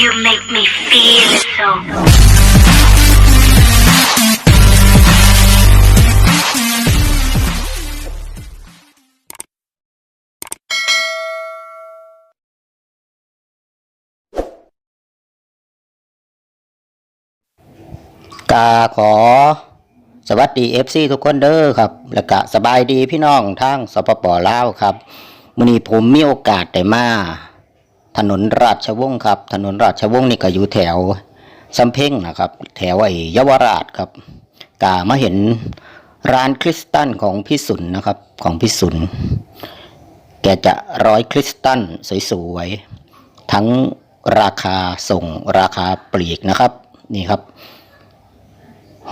You make me feel so. กาขอ สวัสดี FC ทุกคนเด้อครับ แล้วก็สบายดีพี่น้องทางสปปลาวครับมื้อนี้ผมมีโอกาสได้มา ถนนราชวงศ์ครับ ถนนราชวงศ์นี่ก็อยู่แถวสำเพ็งนะครับ แถวไอ้เยาวราชครับกามาเห็นร้านคริสตัลของพี่สุนนะครับ ของพี่สุน แกจะร้อยคริสตัลสวยๆ ทั้งราคาส่งราคาปลีกนะครับ นี่ครับ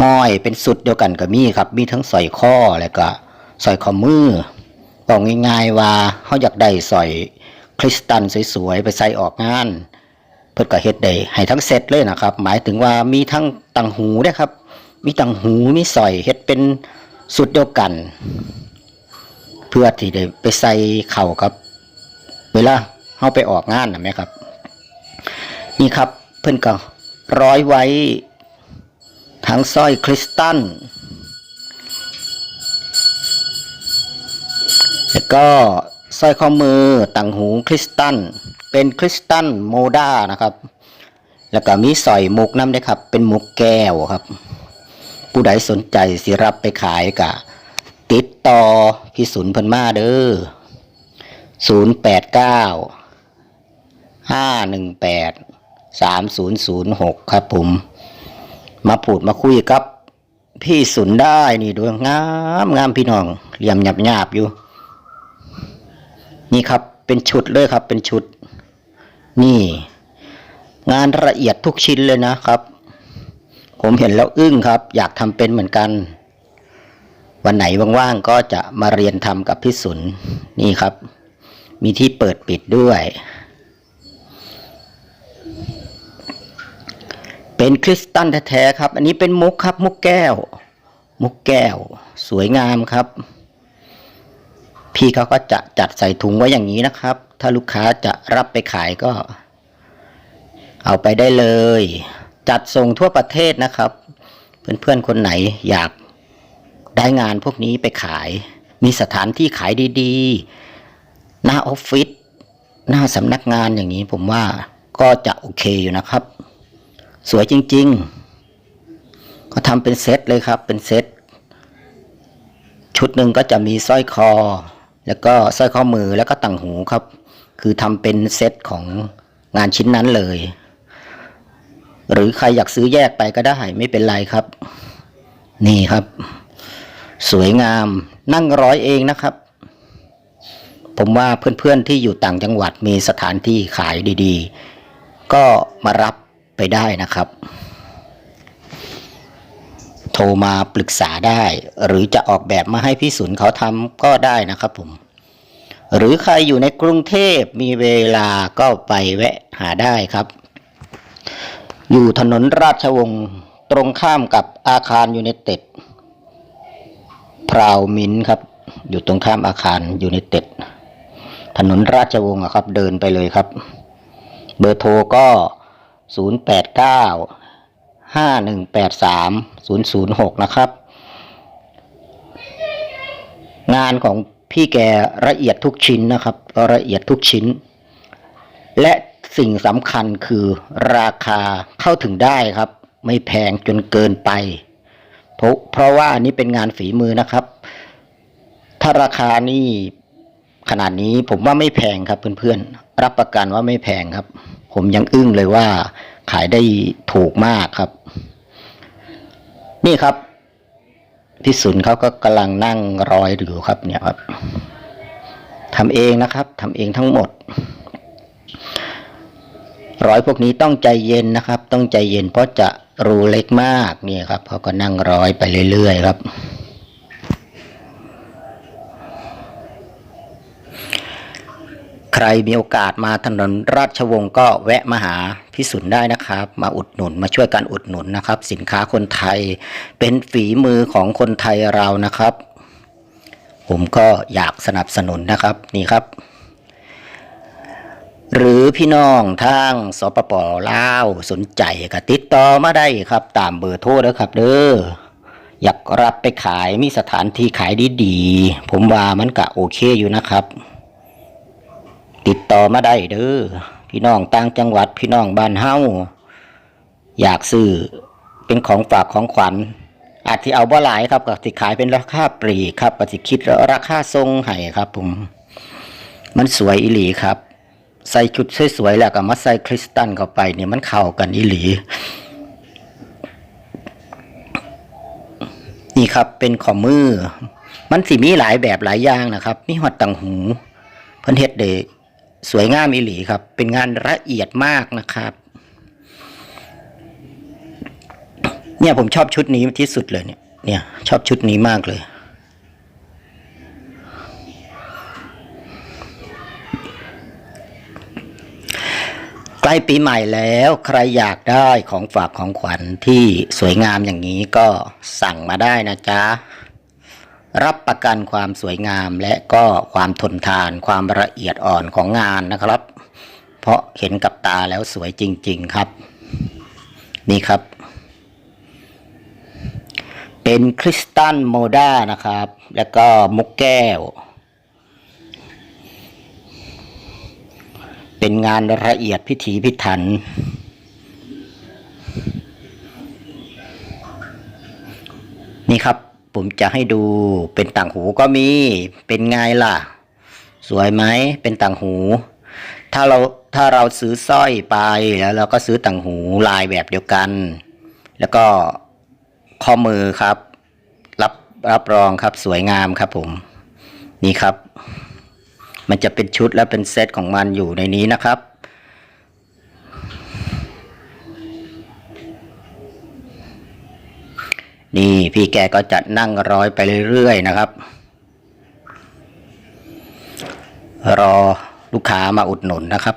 ห้อยเป็นสุดเดียวกันก็มีครับ มีทั้งสอยข้อแล้วก็สอยข้อมือบอกง่ายๆว่าเขาอยากได้สอย คริสตัลสวยๆ ไปใส่ออกงาน เพื่อก็เฮ็ดได้ให้ทั้งเซตเลยนะครับ หมายถึงว่ามีทั้งตังหูด้วยครับ มีตังหูมีสอยเฮ็ดเป็นสุดเดียวกัน เพื่อที่ได้ไปใส่เข่าครับ เวลาเฮาไปออกงานนะแม่ครับ นี่ครับเพิ่นก็ร้อยไว้ทั้งสร้อยคริสตัลแล้วก็ สร้อยข้อมือต่างหูคริสตัลเป็นคริสตัลโมด้านะครับ แล้วก็มีสร้อยมุกน้ำด้ครับ เป็นมุกแก้วครับ ผู้ใดสนใจสิรับไปขายกะติดต่อพี่สุนเพิ่นมาเด้อศูนย์แปดเก้าห้าหนึ่งแปดสามศูนย์ศูนย์หกครับผม มาพูดมาคุยกับ พี่สุนได้นี่ดูงามงามพี่น้องเหลี่ยมหยาบหยาบอยู่ นี่ครับเป็นชุดเลยครับ เป็นชุด นี่ งานละเอียดทุกชิ้นเลยนะครับ ผมเห็นแล้วอึ้งครับ อยากทำเป็นเหมือนกัน วันไหนว่างๆก็จะมาเรียนทำกับพี่สุนนี่ครับ มีที่เปิดปิดด้วย เป็นคริสตัลแท้ๆครับ อันนี้เป็นมุกครับ มุกแก้ว มุกแก้ว สวยงามครับ พี่เขาก็จะจัดใส่ถุงไว้อย่างนี้นะครับ ถ้าลูกค้าจะรับไปขายก็ เอาไปได้เลย จัดส่งทั่วประเทศนะครับ เพื่อนๆคนไหนอยากได้งานพวกนี้ไปขาย มีสถานที่ขายดีๆ หน้าออฟฟิศหน้าสำนักงานอย่างนี้ผมว่าก็จะโอเคอยู่นะครับ สวยจริงๆเขาทำเป็นเซตเลยครับเป็นเซตชุดหนึ่งก็จะมีสร้อยคอ แล้วก็สร้อยข้อมือแล้วก็ต่างหูครับ คือทำเป็นเซตของงานชิ้นนั้นเลย หรือใครอยากซื้อแยกไปก็ได้ไม่เป็นไรครับ นี่ครับ สวยงามนั่งร้อยเองนะครับ ผมว่าเพื่อนๆที่อยู่ต่างจังหวัดมีสถานที่ขายดี ๆ ก็มารับไปได้นะครับ โทรมาปรึกษาได้ หรือจะออกแบบมาให้พี่สุนเขาทำก็ได้นะครับผม หรือใครอยู่ในกรุงเทพมีเวลาก็ไปแวะหาได้ครับ อยู่ถนนราชวงศ์ตรงข้ามกับอาคารยูเนเต็ดพราวมินท์ครับ อยู่ตรงข้ามอาคารยูเนเต็ดถนนราชวงศ์ครับ เดินไปเลยครับ เบอร์โทรก็ 0 8 9 5 1 8 3 0 0 6นะครับ งานของพี่แกละเอียดทุกชิ้นนะครับละเอียดทุกชิ้น และสิ่งสำคัญคือราคาเข้าถึงได้ครับ ไม่แพงจนเกินไป เพราะเพราะว่าอันนี้เป็นงานฝีมือนะครับ ถ้าราคานี่ขนาดนี้ผมว่าไม่แพงครับเพื่อนๆ รับประกันว่าไม่แพงครับ ผมยังอึ้งเลยว่า ขายได้ถูกมากครับ นี่ครับพี่สุนเขาก็กำลังนั่งรอยอยู่ครับ เนี่ยครับทำเองนะครับทำเองทั้งหมด ร้อยพวกนี้ต้องใจเย็นนะครับ ต้องใจเย็นเพราะจะรูเล็กมากนี่ครับเขาก็นั่งร้อยไปเรื่อยๆครับ ใครมีโอกาสมาถนนราชวงศ์ก็แวะมาหาพี่สุนได้นะครับ มาอุดหนุนมาช่วยกันอุดหนุนนะครับ สินค้าคนไทยเป็นฝีมือของคนไทยเรานะครับ ผมก็อยากสนับสนุนนะครับนี่ครับ หรือพี่น้องทางสปปลาวสนใจก็ติดต่อมาได้ครับ ตามเบอร์โทรแล้วครับเด้ออยากรับไปขายมีสถานที่ขายดีๆผมว่ามันก็โอเคอยู่นะครับ ติดต่อมาได้เด้อพี่น้องต่างจังหวัดพี่น้องบ้านเฮาอยากซื้อเป็นของฝากของขวัญ อาจที่เอาบ่หลายครับก็สิขายเป็นราคาปลีครับก็สิคิดราคาทรงให้ครับผม มันสวยอีหลีครับ ใส่ชุดสวยๆแล้วก็มาใส่คริสตัลเข้าไปเนี่ยมันเข้ากันอีหลี นี่ครับเป็นขอมือ มันสิมีหลายแบบหลายอย่างนะครับ มีหอดตังหู เพิ่นเฮ็ดได้ สวยงามอีหลีครับ เป็นงานละเอียดมากนะครับ เนี่ยผมชอบชุดนี้ที่สุดเลยเนี่ย เนี่ยชอบชุดนี้มากเลย ใกล้ปีใหม่แล้วใครอยากได้ของฝากของขวัญที่สวยงามอย่างนี้ก็สั่งมาได้นะจ๊ะ รับประกันความสวยงามและก็ความทนทานความละเอียดอ่อนของงานนะครับ เพราะเห็นกับตาแล้วสวยจริง ๆครับ นี่ครับ เป็นคริสตัลโมด้านะครับ แล้วก็มุกแก้ว เป็นงานละเอียดพิถีพิถันนี่ครับ ผมจะให้ดูเป็นต่างหูก็มีเป็นไงล่ะ สวยไหมเป็นต่างหู ถ้าเราถ้าเราซื้อสร้อยไปแล้วเราก็ซื้อต่างหูลายแบบเดียวกัน แล้วก็ข้อมือครับ รับรับรองครับสวยงามครับผม นี่ครับ มันจะเป็นชุดและเป็นเซตของมันอยู่ในนี้นะครับ นี่พี่แกก็จะนั่งร้อยไปเรื่อยๆนะครับ รอลูกค้ามาอุดหนุนนะครับ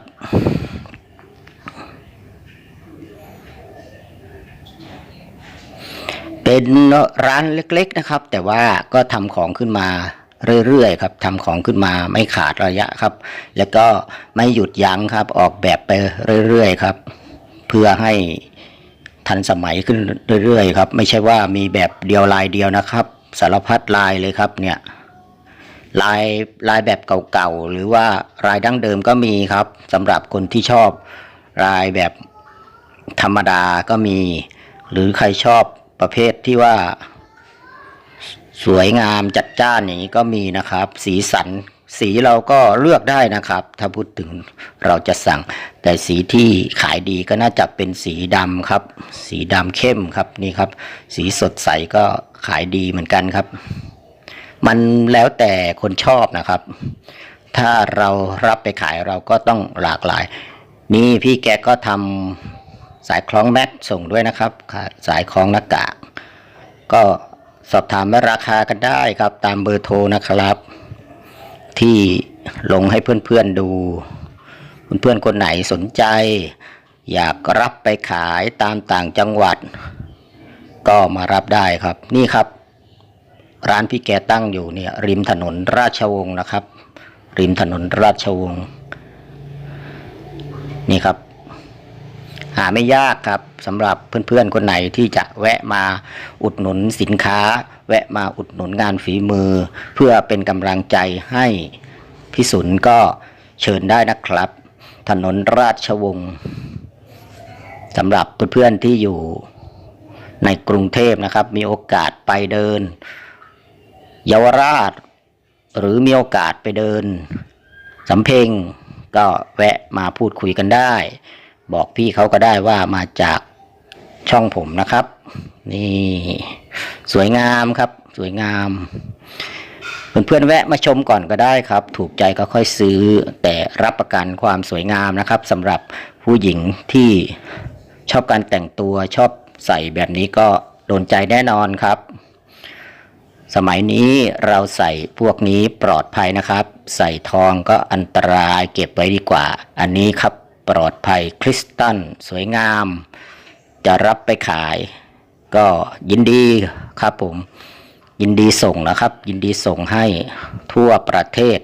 เป็นร้านเล็กๆนะครับ แต่ว่าก็ทำของขึ้นมาเรื่อยๆครับทำของขึ้นมาไม่ขาดระยะครับ แล้วก็ไม่หยุดยั้งครับ ออกแบบไปเรื่อยๆครับ เพื่อให้ ทันสมัยขึ้นเรื่อยๆครับ ไม่ใช่ว่ามีแบบเดียวลายเดียวนะครับ สารพัดลายเลยครับเนี่ยลายลายแบบเก่าๆหรือว่าลายดั้งเดิมก็มีครับสำหรับคนที่ชอบลายแบบธรรมดาก็มี หรือใครชอบประเภทที่ว่า สวยงามจัดจ้านอย่างนี้ก็มีนะครับ สีสัน สีเราก็เลือกได้นะครับ ถ้าพูดถึงเราจะสั่ง แต่สีที่ขายดีก็น่าจะเป็นสีดำครับ สีดำเข้มครับนี่ครับ สีสดใสก็ขายดีเหมือนกันครับ มันแล้วแต่คนชอบนะครับ ถ้าเรารับไปขายเราก็ต้องหลากหลาย นี่พี่แกก็ทำสายคล้องแมทส่งด้วยนะครับ สายคล้องหน้ากากก็สอบถามราคากันได้ครับ ตามเบอร์โทรนะครับ ที่ลงให้เพื่อนๆดู เพื่อนๆคนไหนสนใจ อยากรับไปขายตามต่างจังหวัด ก็มารับได้ครับ นี่ครับ ร้านพี่แกตั้งอยู่เนี่ย ริมถนนราชวงศ์นะครับ ริมถนนราชวงศ์นี่ครับ หาไม่ยากครับสำหรับเพื่อนๆคนไหนที่จะแวะมาอุดหนุนสินค้า แวะมาอุดหนุนงานฝีมือ เพื่อเป็นกำลังใจให้พี่สุนก็เชิญได้นะครับ ถนนราชวงศ์สำหรับเพื่อนๆที่อยู่ในกรุงเทพนะครับ มีโอกาสไปเดิน เยาวราช หรือมีโอกาสไปเดินสำเพ็งก็แวะมาพูดคุยกันได้ บอกพี่เขาก็ได้ว่ามาจาก ช่องผมนะครับ นี่สวยงามครับ สวยงาม เพื่อนๆแวะมาชมก่อนก็ได้ครับ ถูกใจก็ค่อยซื้อแต่รับประกันความสวยงามนะครับสำหรับผู้หญิงที่ชอบการแต่งตัวชอบใส่แบบนี้ก็โดนใจแน่นอนครับ สมัยนี้เราใส่พวกนี้ปลอดภัยนะครับ ใส่ทองก็อันตรายเก็บไว้ดีกว่า อันนี้ครับปลอดภัยคริสตัลสวยงาม จะรับไปขาย ก็ยินดีครับผม ยินดีส่งนะครับ ยินดีส่งให้ทั่วประเทศ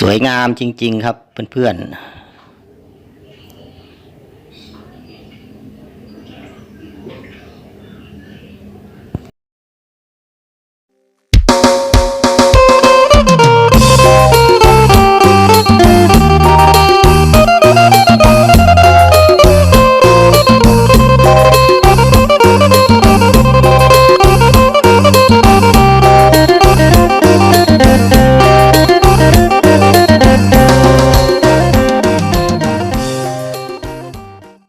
สวยงามจริง ๆ ครับเพื่อน ๆ